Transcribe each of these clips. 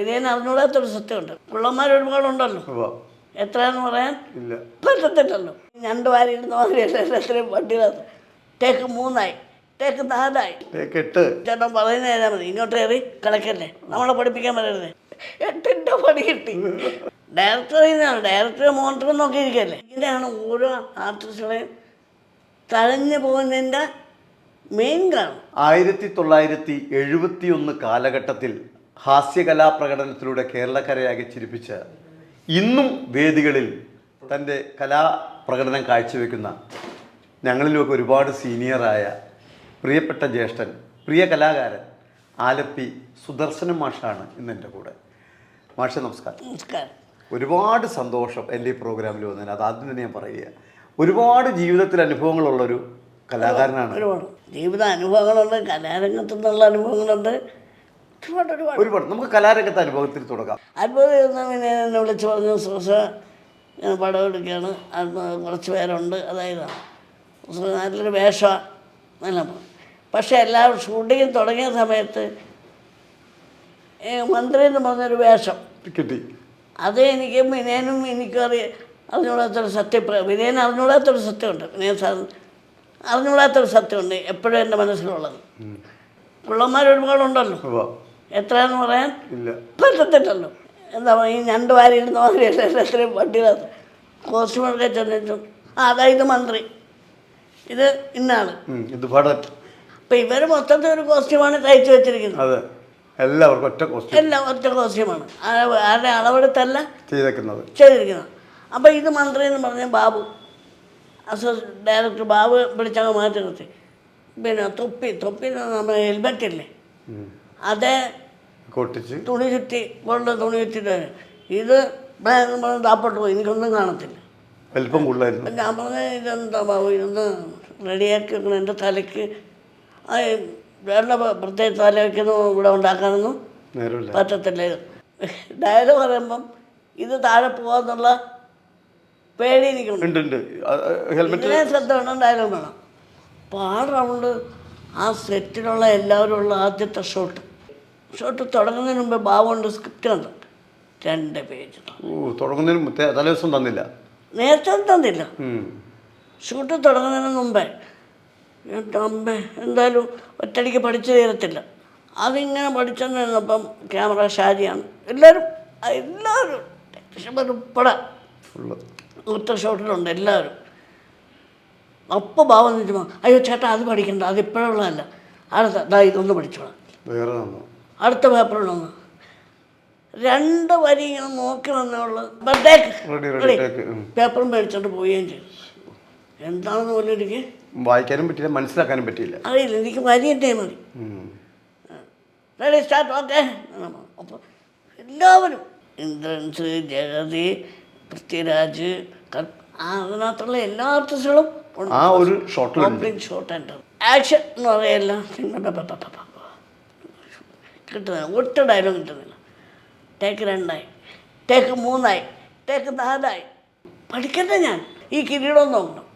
വിനയൻ അറിഞ്ഞൂടാത്തൊരു സത്യമുണ്ട്. പിള്ളമാർ ഒരുപാടുണ്ടല്ലോ. എത്രയാന്ന് പറയാൻ? ഇല്ല. പറ്റത്തില്ലല്ലോ. ഞണ്ട് വാരിയിരുന്ന മാതിരിയല്ല എത്രയും വണ്ടിയിലത് ടേക്ക് മൂന്നായി. ടേക്ക് നാലായി. ടേക്ക് എട്ട്. ചേട്ടൻ പറയുന്ന ചെയ്താൽ മതി. ഇങ്ങോട്ട് കയറി കിടക്കല്ലേ നമ്മളെ പഠിപ്പിക്കാൻ പറയരുത് എട്ടിന്റെ പണി കിട്ടി. ഡയറക്ടർ ചെയ്യുന്നതാണ് ഡയറക്ടർ മോണിറ്റർ നോക്കിയിരിക്കല്ലേ. ഇങ്ങനെയാണ് ഓരോ ആർട്ടിസ്റ്റുകളെയും തഴഞ്ഞു പോകുന്നതിന്റെ മെയിൻ കാരണം. ആയിരത്തി തൊള്ളായിരത്തി എഴുപത്തി ഒന്ന് കാലഘട്ടത്തിൽ ഹാസ്യകലാ പ്രകടനത്തിലൂടെ കേരളക്കരയാകെ ചിരിപ്പിച്ച് ഇന്നും വേദികളിൽ തന്റെ കലാപ്രകടനം കാഴ്ചവെക്കുന്ന ഞങ്ങളിലുമൊക്കെ ഒരുപാട് സീനിയറായ പ്രിയപ്പെട്ട ജ്യേഷ്ഠൻ പ്രിയ കലാകാരൻ ആലപ്പി സുദർശനം മാഷാണ് ഇന്ന് എന്റെ കൂടെ. മാഷ നമസ്കാരം. നമസ്കാരം. ഒരുപാട് സന്തോഷം എന്റെ ഈ പ്രോഗ്രാമിൽ വന്നതിന്. അത് ആദ്യം തന്നെ ഞാൻ പറയുക. ഒരുപാട് ജീവിതത്തിൽ അനുഭവങ്ങളുള്ളൊരു കലാകാരനാണ്. ഒരുപാട്. ജീവിത അനുഭവങ്ങളുണ്ട് കലാരംഗത്തു നിന്നുള്ള അനുഭവങ്ങളുണ്ട്. ഒരുപാട് ഒരുപാട്. ഒരുപാട്. നമുക്ക് കലാരംഗത്തെ അനുഭവത്തിൽ തുടങ്ങാം. അത്ഭുതം ഇരുന്ന പിന്നെ എന്നെ വിളിച്ച് പറഞ്ഞു സുഹൃസ ഞാൻ പടം എടുക്കുകയാണ്. അത് കുറച്ച് പേരുണ്ട്. അതായത് നല്ലൊരു വേഷമാണ് നല്ല പക്ഷേ എല്ലാവരും ഷൂട്ടിങ് തുടങ്ങിയ സമയത്ത് ഈ മന്ത്രി എന്ന് പറഞ്ഞൊരു വേഷം. കിട്ടി. അത് എനിക്ക് വിനയനും എനിക്കും അറിയാം അറിഞ്ഞുകൂടാത്തൊരു സത്യം വിനയൻ അറിഞ്ഞുകൂടാത്തൊരു സത്യമുണ്ട്. വിനയൻ സാർ അറിഞ്ഞുകൂടാത്തൊരു സത്യമുണ്ട്. എപ്പോഴും എന്റെ മനസ്സിലുള്ളത്. പിള്ളമാർ ഒരുപാടുണ്ടല്ലോ. എത്രയാന്ന് പറയാൻ? ഇല്ല. പറ്റത്തില്ലല്ലോ. എന്താ പറയുക ഈ ഞണ്ട് വാരിയിരുന്ന മാതിരിയല്ല എത്രയും വണ്ടിയിലത് കോസ്റ്റ്യൂമൊക്കെ ചെന്നിട്ടും ആ അതായത് മന്ത്രി. ഇത് ഇന്നാണ് ഇത് ഭടൻ. അപ്പം ഇവർ മൊത്തത്തിൽ ഒരു കോസ്റ്റ്യൂമാണ് തയ്ച്ചു വെച്ചിരിക്കുന്നത്. എല്ലാവർക്കും ഒറ്റ കോസ്റ്റ്യൂം. എല്ലാം ഒറ്റ കോസ്റ്റ്യൂമാണ്. ആരുടെ അളവെടുത്തല്ല ചെയ്തേക്കുന്നത്. ചെയ്തിരിക്കുന്നത്. അപ്പോൾ ഇത് മന്ത്രി എന്ന് പറഞ്ഞ ബാബു. അസോസിയേറ്റ് ഡയറക്ടർ ബാബു പിടിച്ചങ്ങ് മാറ്റി നിർത്തി. പിന്നെ തൊപ്പി തൊപ്പി നമ്മൾ ഹെൽമെറ്റ് ഇല്ലേ. അതേ തുണി ചുറ്റി കൊണ്ട് തുണി ചുറ്റിട്ട് ഇത് താപ്പെട്ടു പോയി. എനിക്കൊന്നും കാണത്തില്ല. വലിപ്പം കൂടുതലായിരുന്നു. ഞാൻ പറഞ്ഞ ഇതെന്താ ബാബു ഇതൊന്ന് റെഡിയാക്കി വെക്കണം. എന്റെ തലയ്ക്ക് വേറെ വേണ്ട പ്രത്യേക തല വയ്ക്കുന്നു ഇവിടെ ഉണ്ടാക്കാനൊന്നും പറ്റത്തില്ല. ഡയൽ പറയുമ്പം ഇത് താഴെ പോകാന്നുള്ള പേടി എനിക്കുണ്ട്. ഹെൽമെറ്റ് ശ്രദ്ധ വേണം ഡയലോഗ് വേണം. അപ്പോൾ ആ റൗണ്ട് ആ സെറ്റിലുള്ള എല്ലാവരും ഉള്ള ആദ്യത്തെ ഷോട്ട്. ഷോട്ട് തുടങ്ങുന്നതിന് മുമ്പ് ബാബുണ്ട് സ്ക്രിപ്റ്റ് കണ്ടു രണ്ട് പേജ്. ഓ തുടങ്ങുന്നതിന് മുത്തേ തലേദിവസം തന്നില്ല? നേരത്തെ തന്നില്ല. ഷൂട്ട് തുടങ്ങുന്നതിന് മുമ്പേ. അമ്മ എന്തായാലും ഒറ്റയ്ക്ക് പഠിച്ചു തീരത്തില്ല. അതിങ്ങനെ പഠിച്ചോണ്ടിരുന്നപ്പം ക്യാമറ ഷാജിയാണ് എല്ലാവരും എല്ലാവരും ടെക്നീഷ്യന്മാർ ഉൾപ്പെടെ ഒറ്റ ഷോട്ടിലുണ്ട് എല്ലാവരും അപ്പോൾ ഭാവം നിൽക്കുമ്പോൾ അയ്യോ ചേട്ടാ അത് പഠിക്കണ്ട അത് ഇപ്പോഴുള്ളതല്ല. അടുത്ത ഇതൊന്ന് പഠിച്ചോളാം. വേറെ തന്നു? അടുത്ത പേപ്പറിലൊന്ന് രണ്ട് വരി ഇങ്ങനെ നോക്കി ഉം. പേപ്പറും മേടിച്ചോണ്ട് പോവുകയും ചെയ്തു. എന്താണെന്ന് പോലും എനിക്ക് വായിക്കാനും പറ്റിയില്ല മനസ്സിലാക്കാനും പറ്റിയില്ല. അറിയില്ല. എനിക്ക് വരി എന്റെ മതി. റെഡി സ്റ്റാർട്ട് ഓക്കെ അപ്പോൾ എല്ലാവരും ഇന്ദ്രൻസ് ജഗതി പൃഥ്വിരാജ് അതിനകത്തുള്ള എല്ലാ ആർട്ടിസ്റ്റുകളും. ആ ഒരു ഷോർട്ട് ഷോർട്ട് ആൻഡ് ആക്ഷൻ എന്ന് പറയല്ല കിട്ടുന്നില്ല. ഒറ്റ ഡയലോഗ് കിട്ടുന്നില്ല. ടേക്ക് രണ്ടായി. ടേക്ക് മൂന്നായി. ടേക്ക് നാലായി. പഠിക്കട്ടെ ഞാൻ. ഈ കിരീടം നോക്കണം.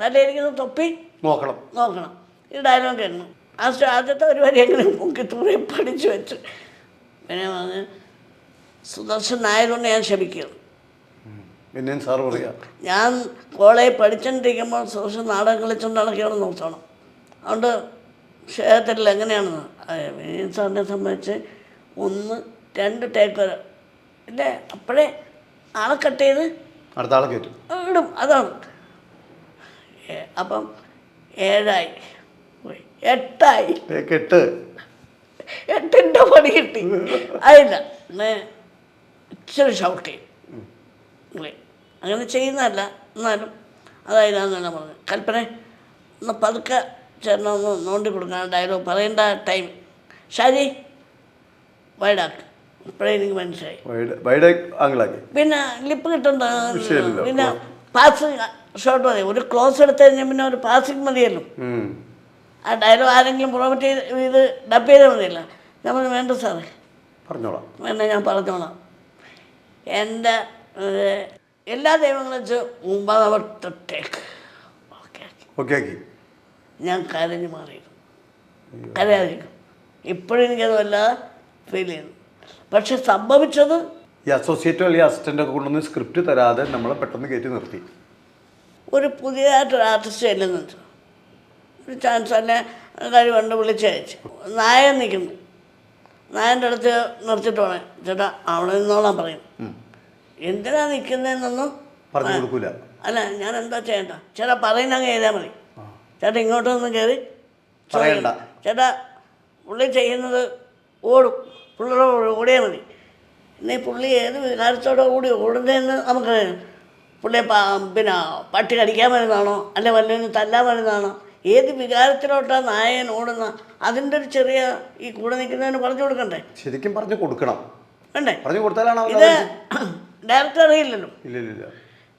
തലയിരിക്കുന്ന തൊപ്പി നോക്കണം. നോക്കണം. ഈ ഡയലോഗ് കേൾക്കണം ആ ആദ്യത്തെ ഒരു വരി എങ്ങനെ മുക്കി തൂറി പഠിച്ചു വെച്ച്. പിന്നെ വന്ന് സുദർശൻ നായരോട് ഞാൻ ക്ഷമിക്കുന്നു. പിന്നെയും സാർ പറയാം. ഞാൻ കോളേജ് പഠിച്ചുകൊണ്ടിരിക്കുമ്പോൾ സുദർശൻ നാടകം കളിച്ചുകൊണ്ട് നടക്കുകയാണ് നോക്കണം. അതുകൊണ്ട് ക്ഷേത്രത്തിൽ എങ്ങനെയാണെന്ന് വിനീത് സാറിനെ സംബന്ധിച്ച് ഒന്ന് രണ്ട് ടേക്ക് വരെ. ഇല്ലേ അപ്പോഴേ ആളെ കട്ട് ചെയ്ത് അടുത്ത ആളെ കയറ്റും. ഇടും അതാണ്. അപ്പം ഏഴായി. എട്ടായി. എട്ട്. എട്ടിന്റെ പണി കിട്ടി. അതില്ല ഇച്ചിരി ഷൗട്ട് ചെയ്യും. അങ്ങനെ ചെയ്യുന്നതല്ല. എന്നാലും അതായിരുന്നു എന്നാണ് പറഞ്ഞു കൽപ്പന ഒന്ന് പതുക്കെ ചേട്ടനെ ഒന്ന് നോണ്ടി കൊടുക്കാൻ ഡയലോഗ് പറയേണ്ട ടൈം ശരി വൈഡാക്ക് ഇപ്പോഴേ എനിക്ക് മനസ്സിലായി. ആംഗിളാക്കി പിന്നെ ലിപ്പ് കിട്ടണ്ട. പിന്നെ പാസിങ് ഷോട്ട് മതി. ഒരു ക്ലോസ് എടുത്തു കഴിഞ്ഞാൽ പിന്നെ ഒരു പാസിങ് മതിയല്ലോ. ആ ഡയലോഗ് ആരെങ്കിലും പ്രോമറ്റ് ചെയ്ത് ഇത് ഡബ് ചെയ്താൽ മതിയല്ല. നമ്മൾ വേണ്ട സാറേ പറഞ്ഞോളാം. വേണ്ട ഞാൻ പറഞ്ഞോളാം. എന്റെ എല്ലാ ദൈവങ്ങളും വെച്ച് ഒമ്പതാമത്തെ ടേക്ക് ഓക്കെ ഓക്കെ ഞാൻ കരഞ്ഞു മാറിയിരുന്നു. കരയാതിരിക്കും. ഇപ്പോഴും എനിക്കത് വല്ലാതെ ഫീൽ ചെയ്യുന്നു. പക്ഷെ സംഭവിച്ചത് ഈ അസോസിയേറ്റോ അല്ലെങ്കിൽ അസിസ്റ്റന്റ് ഒക്കെ കൊണ്ടുവന്ന് സ്ക്രിപ്റ്റ് തരാതെ നമ്മളെ പെട്ടെന്ന് കയറ്റി നിർത്തി. ഒരു പുതിയതായിട്ടൊരു ആർട്ടിസ്റ്റ് ചെല്ലുന്നുണ്ട് ഒരു ചാൻസ് തന്നെ കഴിവുണ്ട് വിളിച്ച് അയച്ചു. നായൻ നിൽക്കുന്നു. നായന്റെ അടുത്ത് നിർത്തിയിട്ട് പോണേ ചേട്ടാ അവിടെ നിന്നോളാൻ പറയും. എന്തിനാ നിൽക്കുന്നതെന്നൊന്നും പറഞ്ഞു കൊടുക്കൂല. അല്ല ഞാൻ എന്താ ചെയ്യണ്ട ചേട്ടാ പറയുന്ന അങ്ങ് ചെയ്താൽ മതി. ചേട്ടാ ഇങ്ങോട്ട് ഒന്ന് കയറി പറയണ്ട. ചേട്ടാ പുള്ളി ചെയ്യുന്നത് ഓടും. പുള്ളിയുടെ ഓടിയാൽ മതി. ഇനി പുള്ളി ഏത് വികാരത്തോടെ കൂടി ഓടുന്നതെന്ന് നമുക്കറിയാം. പുള്ളിയെ പിന്നെ പട്ടി കടിക്കാൻ വരുന്നതാണോ? അല്ലെ വല്ലതിനും തല്ലാൻ വരുന്നതാണോ? ഏത് വികാരത്തിലോട്ടാണ് നായകൻ ഓടുന്ന? അതിന്റെ ഒരു ചെറിയ ഈ കൂടെ നിൽക്കുന്നതിന് പറഞ്ഞു കൊടുക്കണ്ടേ? ശരിക്കും പറഞ്ഞു കൊടുക്കണം. വേണ്ടേ? പറഞ്ഞു കൊടുത്താലാണ് ഇത് ഡയറക്ടർ അറിയില്ലല്ലോ. ഇല്ല ഇല്ല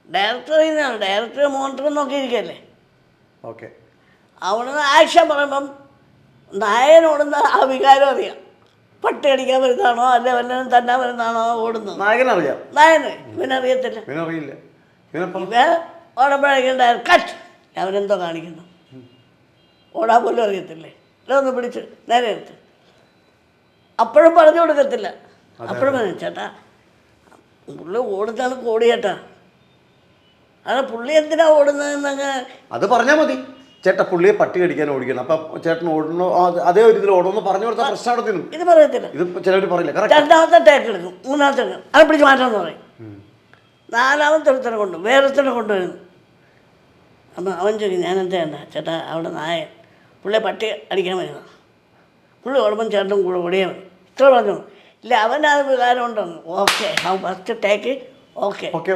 ഡയറക്ടർ അറിയുന്നതാണ്. ഡയറക്ടർ മോണിറ്റർ നോക്കിയിരിക്കല്ലേ ഓക്കെ. അവിടുന്ന് ആക്ഷൻ പറയുമ്പം നായനോടുന്ന ആ വികാരം അറിയാം. പട്ടി അടിക്കാൻ വരുന്നതാണോ അല്ലെ വല്ലതും തന്നെ വരുന്നതാണോ ഓടുന്നത്? നായകനറിയാം നായന് ഇവനറിയില്ല ഇവനപ്പം ഇവ ഓടുമ്പോഴേക്കും ഡയറക്ടർ കട്ട് അവനെന്തോ കാണിക്കുന്നു. ഓടാൻ പോലും അറിയത്തില്ലേ? ഇതൊന്ന് പിടിച്ച് നേരെ എടുത്ത്. അപ്പോഴും പറഞ്ഞു കൊടുക്കത്തില്ല. അപ്പോഴും പറഞ്ഞു ചേട്ടാ പുള്ളി ഓടുന്നതാണ് കോടിയേട്ടാ. അതെ അത് പുള്ളി എന്തിനാ ഓടുന്നതെന്നങ്ങ് അത് പറഞ്ഞാൽ മതി. ചേട്ടാ പുള്ളിയെ പട്ടി കടിക്കാൻ ഓടിക്കണം അപ്പൊ ചേട്ടൻ ഓടണോ അതേ ഒരു ഇതിൽ ഓടണമെന്ന് പറഞ്ഞു കൊടുത്താൽ പ്രശ്നം ഇത് പറയത്തില്ല. ഇത് ചിലവർ പറയില്ല. രണ്ടാമത്തെ ടേക്ക് എടുക്കും. മൂന്നാമത്തെ എടുക്കും. അത് പിടിച്ച് മാറ്റാമെന്ന് പറയും. നാലാമത്തെ ഒരുത്തനെ കൊണ്ട് വേറൊരുത്തനെ കൊണ്ടുവരുന്നു അപ്പം അവൻ ചോദിക്കും ഞാൻ എന്താ എന്നാ ചേട്ടാ അവിടെ നായൻ. പുള്ളിയെ പട്ടി അടിക്കാൻ വരുന്ന. പുള്ളി ഓടുമ്പം ചേട്ടനും കൂടെ ഓടിയാൽ മതി. ഇത്ര പറഞ്ഞു. ഇല്ല അവൻ ആ വികാരം ഉണ്ടെന്ന്. Okay. First take okay. Okay.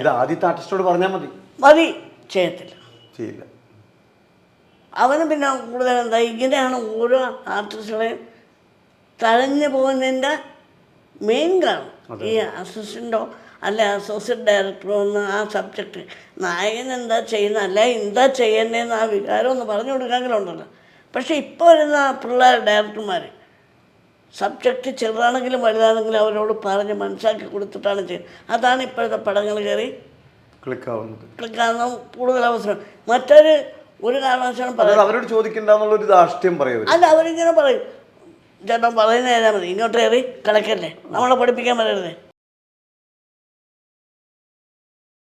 ഇത് ആദ്യത്തെ ആർട്ടിസ്റ്റോട് പറഞ്ഞാൽ മതി. മതി. ചെയ്യത്തില്ല. ചെയ്യില്ല. അവന് പിന്നെ കൂടുതൽ എന്താ ഇങ്ങനെയാണ് ഓരോ ആർട്ടിസ്റ്റുകളെയും തഴഞ്ഞു പോകുന്നതിന്റെ മെയിൻ കാരണം. ഈ അസിസ്റ്റന്റോ അല്ലെ അസോസിയേറ്റ് ഡയറക്ടറോ ഒന്ന് ആ സബ്ജക്റ്റ് നായകൻ എന്താ ചെയ്യുന്ന അല്ലെ എന്താ ചെയ്യേണ്ടതെന്ന് ആ വികാരം ഒന്ന് പറഞ്ഞു കൊടുക്കാമെങ്കിലുണ്ടല്ലോ പക്ഷെ ഇപ്പോൾ വരുന്ന പിള്ളേർ ഡയറക്ടർമാർ സബ്ജക്റ്റ് ചെറുതാണെങ്കിലും വലുതാണെങ്കിലും അവരോട് പറഞ്ഞ് മനസ്സിലാക്കി കൊടുത്തിട്ടാണ് ചെയ്യുന്നത്. അതാണ് ഇപ്പോഴത്തെ പടങ്ങൾ കയറി ക്ലിക്കാവുന്നത്. ക്ലിക്കാവുന്ന കൂടുതൽ അവസരം. മറ്റൊരു ഒരു കാരണവശാലും പറയാം അതായത് അവരോട് ചോദിക്കണ്ടെന്നുള്ളൊരു ധാർഷ്ട്യം പറയും അല്ല അവരിങ്ങനെ പറയും. ചേട്ടൻ പറയുന്നത് ഏതാ മതി. ഇങ്ങോട്ട് കയറി കിടക്കല്ലേ നമ്മളെ പഠിപ്പിക്കാൻ വരരുതേ.